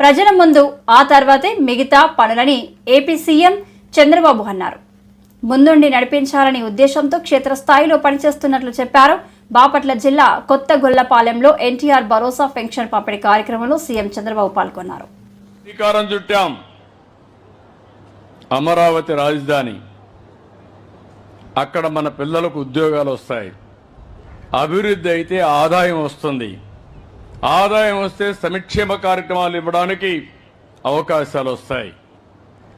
ప్రజల ముందు ఆ తర్వాతే మిగతా పనులని ఏపీ సీఎం చంద్రబాబు అన్నారు. ముందుండి నడిపించాలనే ఉద్దేశంతో క్షేత్రస్థాయిలో పనిచేస్తున్నట్లు చెప్పారు బాపట్ల జిల్లా కొత్త గొల్లపాలెంలో ఎన్టీఆర్ భరోసా పెన్షన్ పంపిణీ కార్యక్రమంలో సీఎం చంద్రబాబు పాల్గొన్నారు. శ్రీకారం చుట్టాం. అమరావతి రాజధాని. అక్కడ మన పిల్లలకు ఉద్యోగాలు వస్తాయి. అభివృద్ధి అయితే ఆదాయం వస్తుంది. ఆదాయం వస్తే సంక్షేమ కార్యక్రమాలు ఇవ్వడానికి అవకాశాలు వస్తాయి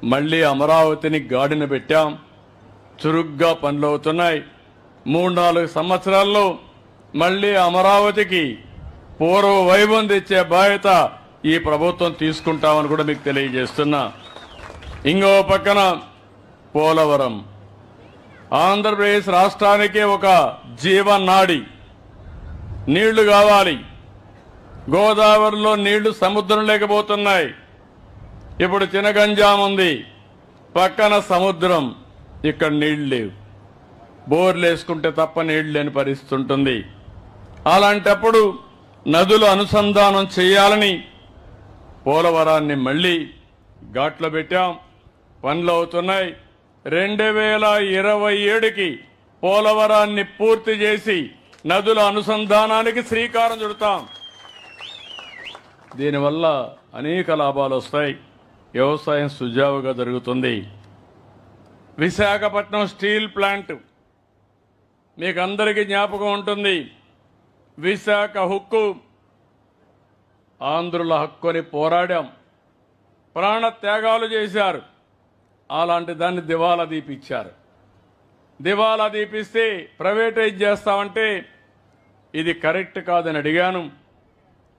మళ్ళీ అమరావతిని గాడిన పెట్టాం. చురుగ్గా పనులు అవుతున్నాయి. మూడు నాలుగు సంవత్సరాల్లో మళ్ళీ అమరావతికి పూర్వ వైభవం తెచ్చే బాధ్యత ఈ ప్రభుత్వం తీసుకుంటామని కూడా మీకు తెలియజేస్తున్నా. ఇంకో పక్కన పోలవరం. ఆంధ్రప్రదేశ్ రాష్ట్రానికే ఒక జీవనాడి. నీళ్ళు కావాలి. గోదావరిలో నీళ్ళు సముద్రం లేకపోతున్నాయి. ఇప్పుడు చినగంజాం ఉంది. పక్కన సముద్రం ఇక్కడ నీళ్ళు లేవు. బోర్లు వేసుకుంటే తప్ప నీళ్ళు లేని పరిస్థితి ఉంటుంది. అలాంటప్పుడు నదులు అనుసంధానం చేయాలని పోలవరాన్ని మళ్ళీ ఘాట్లో పెట్టాం. పనులు అవుతున్నాయి. రెండు వేల ఇరవై ఏడుకి పోలవరాన్ని పూర్తి చేసి నదుల అనుసంధానానికి శ్రీకారం చుడతాం. దీనివల్ల అనేక లాభాలు వస్తాయి. వ్యవసాయం సుజావుగా జరుగుతుంది. Visakhapatnam steel plant. మీకు అందరికీ జ్ఞాపకం ఉంటుంది. విశాఖ హుక్కు. ఆంధ్రుల హక్కుని పోరాడాం. ప్రాణ త్యాగాలు చేశారు. అలాంటి దాన్ని దివాలా దీపిచ్చారు దివాలా దీపిస్తే ప్రైవేటైజ్ చేస్తామంటే ఇది కరెక్ట్ కాదని అడిగాను.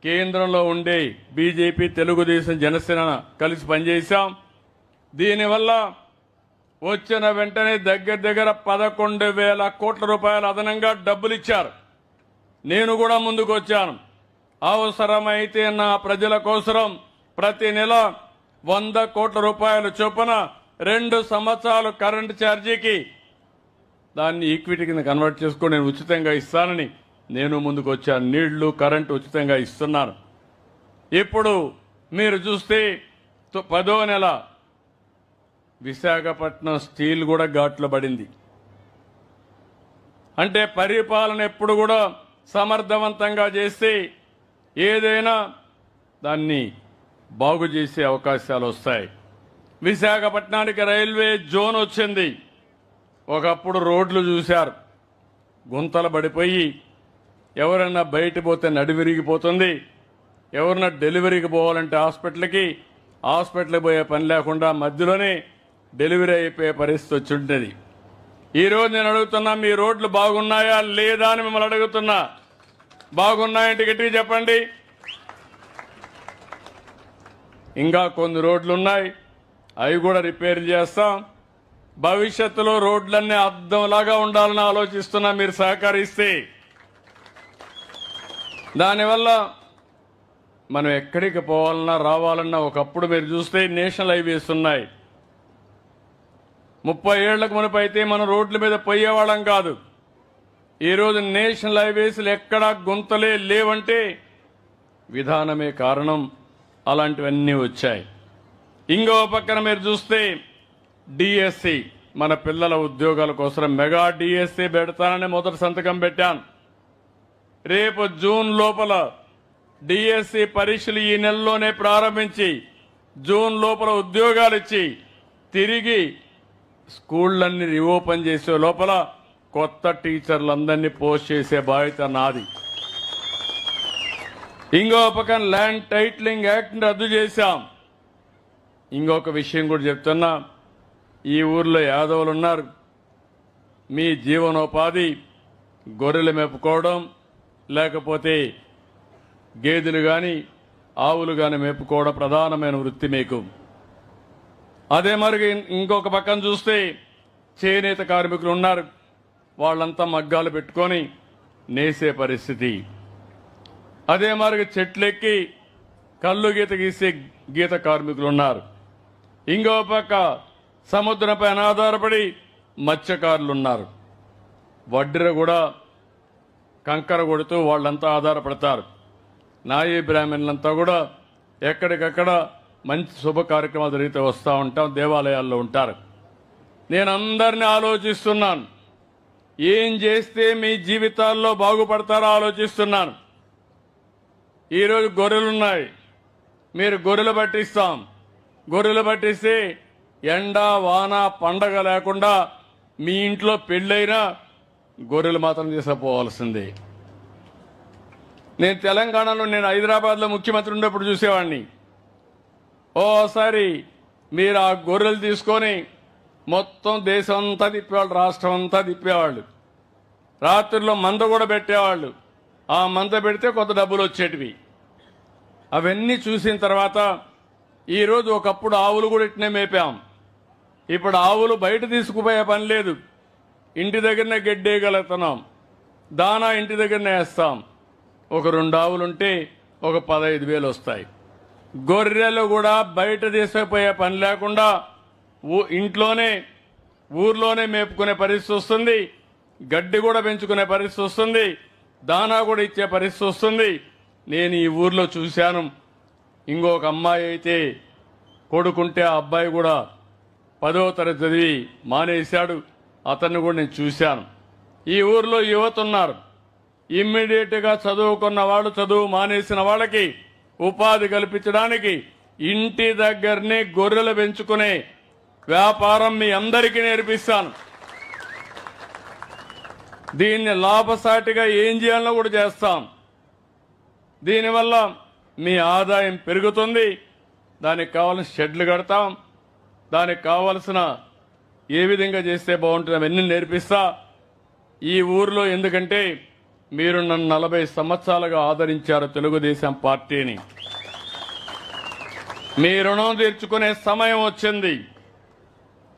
కేంద్రంలో ఉండే బీజేపీ తెలుగుదేశం జనసేన కలిసి పనిచేశాం. దీనివల్ల వచ్చిన వెంటనే దగ్గర దగ్గర పదకొండు వేల కోట్ల రూపాయలు అదనంగా డబ్బులు ఇచ్చారు నేను కూడా ముందుకు వచ్చాను అవసరమైతే నా ప్రజల కోసం ప్రతి నెల వంద కోట్ల రూపాయల చొప్పున రెండు సంవత్సరాలు కరెంటు ఛార్జీకి దాన్ని ఈక్విటీ కింద కన్వర్ట్ చేసుకుని నేను ఉచితంగా ఇస్తానని నేను ముందుకు వచ్చాను నీళ్ళు కరెంటు ఉచితంగా ఇస్తున్నాను ఇప్పుడు మీరు చూస్తే పదో నెల విశాఖపట్నం స్టీల్ కూడా ఘాట్లో పడింది. అంటే పరిపాలన ఎప్పుడు కూడా సమర్థవంతంగా చేస్తే ఏదైనా దాన్ని బాగు చేసే అవకాశాలు వస్తాయి. విశాఖపట్నానికి రైల్వే జోన్ వచ్చింది. ఒకప్పుడు రోడ్లు చూశారు. గుంతలు పడిపోయి ఎవరన్నా బయట పోతే నడి విరిగిపోతుంది. ఎవరన్నా డెలివరీకి పోవాలంటే హాస్పిటల్కి హాస్పిటల్కి పోయే పని లేకుండా మధ్యలోనే డెలివరీ అయిపోయే పరిస్థితి వచ్చి ఉంటుంది ఈరోజు నేను అడుగుతున్నా మీ రోడ్లు బాగున్నాయా లేదా అని మిమ్మల్ని అడుగుతున్నా. బాగున్నాయంటే గట్టిగా చెప్పండి. ఇంకా కొన్ని రోడ్లు ఉన్నాయి అవి కూడా రిపేర్ చేస్తాం. భవిష్యత్తులో రోడ్లన్నీ అద్దంలాగా ఉండాలని ఆలోచిస్తున్నా మీరు సహకరిస్తే. దానివల్ల మనం ఎక్కడికి పోవాలన్నా రావాలన్నా ఒకప్పుడు మీరు చూస్తే నేషనల్ హైవేస్ ఉన్నాయి. ముప్పై ఏళ్ళకు మునుపు అయితే మనం రోడ్ల మీద పోయేవాళ్ళం కాదు. ఈరోజు నేషనల్ హైవేస్లు ఎక్కడా గుంతలే లేవంటే విధానమే కారణం అలాంటివన్నీ వచ్చాయి. ఇంకో పక్కన మీరు చూస్తే డిఎస్సి మన పిల్లల ఉద్యోగాల కోసం మెగా డిఎస్సి పెడతానని మొదటి సంతకం పెట్టాను. రేపు జూన్ లోపల డిఎస్సి పరీక్షలు ఈ నెలలోనే ప్రారంభించి జూన్ లోపల ఉద్యోగాలు ఇచ్చి తిరిగి స్కూళ్ళన్నీ రీఓపెన్ చేసే లోపల కొత్త టీచర్లందరినీ పోస్ట్ చేసే బాధ్యత నాది. ఇంకో పక్కన ల్యాండ్ టైటిలింగ్ యాక్ట్ని రద్దు చేశాం. ఇంకొక విషయం కూడా చెప్తున్నా ఈ ఊర్లో యాదవులు ఉన్నారు మీ జీవనోపాధి గొర్రెలు మేపుకోవడం లేకపోతే గేదెలు కానీ ఆవులు కానీ మేపుకోవడం ప్రధానమైన వృత్తి మీకు. అదే మరి ఇంకొక పక్కన చూస్తే చేనేత కార్మికులు ఉన్నారు. వాళ్ళంతా మగ్గాలు పెట్టుకొని నేసే పరిస్థితి. అదే మరి చెట్లెక్కి కళ్ళు గీత గీసే గీత కార్మికులు ఉన్నారు. ఇంకో పక్క సముద్రంపై ఆధారపడి మత్స్యకారులు ఉన్నారు. వడ్డీర కూడా కంకర కొడుతూ వాళ్ళంతా ఆధారపడతారు. నాయీ బ్రాహ్మణులంతా కూడా ఎక్కడికక్కడ మంచి శుభ కార్యక్రమాలు జరిగితే వస్తూ ఉంటాం దేవాలయాల్లో ఉంటారు. నేను అందరిని ఆలోచిస్తున్నాను. ఏం చేస్తే మీ జీవితాల్లో బాగుపడతారో ఆలోచిస్తున్నాను. ఈరోజు గొర్రెలున్నాయి మీరు గొర్రెలు పట్టిస్తాం. గొర్రెలు పట్టిస్తే ఎండ వాన పండగ లేకుండా మీ ఇంట్లో పెళ్ళైనా గొర్రెలు మాత్రం తీసుకుపోవాల్సిందే. నేను తెలంగాణలో నేను హైదరాబాద్లో ముఖ్యమంత్రి ఉన్నప్పుడు చూసేవాడిని ఓసారి మీరు ఆ గొర్రెలు తీసుకొని మొత్తం దేశం అంతా తిప్పేవాళ్ళు రాష్ట్రం అంతా తిప్పేవాళ్ళు. రాత్రిలో మంద కూడా పెట్టేవాళ్ళు. ఆ మంద పెడితే కొంత డబ్బులు వచ్చేటివి. అవన్నీ చూసిన తర్వాత ఈరోజు ఒకప్పుడు ఆవులు కూడా ఇట్నే మేపాం. ఇప్పుడు ఆవులు బయట తీసుకుపోయే పని లేదు. ఇంటి దగ్గరనే గడ్డేయగలుగుతున్నాం. దానా ఇంటి దగ్గరనే వేస్తాం. ఒక రెండు ఆవులు ఉంటే ఒక పదహైదు వేలు వస్తాయి గొర్రెలు కూడా బయట తీసుకుపోయే పని లేకుండా ఇంట్లోనే ఊర్లోనే మేపుకునే పరిస్థితి వస్తుంది. గడ్డి కూడా పెంచుకునే పరిస్థితి వస్తుంది. దానా కూడా ఇచ్చే పరిస్థితి వస్తుంది. నేను ఈ ఊర్లో చూశాను. ఇంకొక అమ్మాయి అయితే కొడుకుంటే ఆ అబ్బాయి కూడా పదవ తరగతి చదివి మానేశాడు. అతన్ని కూడా నేను చూశాను. ఈ ఊర్లో యువత ఉన్నారు. ఇమ్మీడియట్గా చదువుకున్న వాళ్ళు చదువు మానేసిన వాళ్ళకి ఉపాధి కల్పించడానికి ఇంటి దగ్గరనే గొర్రెలు పెంచుకునే వ్యాపారం మీ అందరికీ నేర్పిస్తాను. దీన్ని లాభసాటిగా ఏం చేయాలో కూడా చేస్తాం. దీనివల్ల మీ ఆదాయం పెరుగుతుంది. దానికి కావాల్సిన షెడ్లు కడతాం. దానికి కావలసిన ఏ విధంగా చేస్తే బాగుంటుంది అవన్నీ నేర్పిస్తా. ఈ ఊర్లో ఎందుకంటే మీరు నన్ను నలభై సంవత్సరాలుగా ఆదరించారు తెలుగుదేశం పార్టీని. మీ రుణం తీర్చుకునే సమయం వచ్చింది.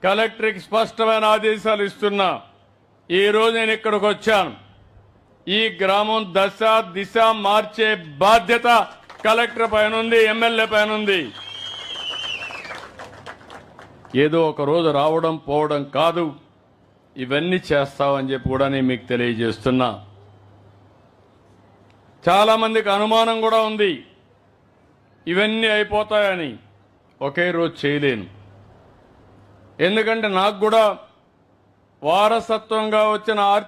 కలెక్టర్కి స్పష్టమైన ఆదేశాలు ఇస్తున్నా. ఈరోజు నేను ఇక్కడికి వచ్చాను. ఈ గ్రామం దశ దిశ మార్చే బాధ్యత కలెక్టర్ పైన ఉంది ఎమ్మెల్యే పైన ఉంది. ఏదో ఒక రోజు రావడం పోవడం కాదు. ఇవన్నీ చేస్తామని చెప్పి కూడా నేను మీకు తెలియజేస్తున్నా. చాలామందికి అనుమానం కూడా ఉంది. ఇవన్నీ అయిపోతాయని. ఒకే రోజు చేయలేను. ఎందుకంటే నాకు కూడా వారసత్వంగా వచ్చిన ఆర్థిక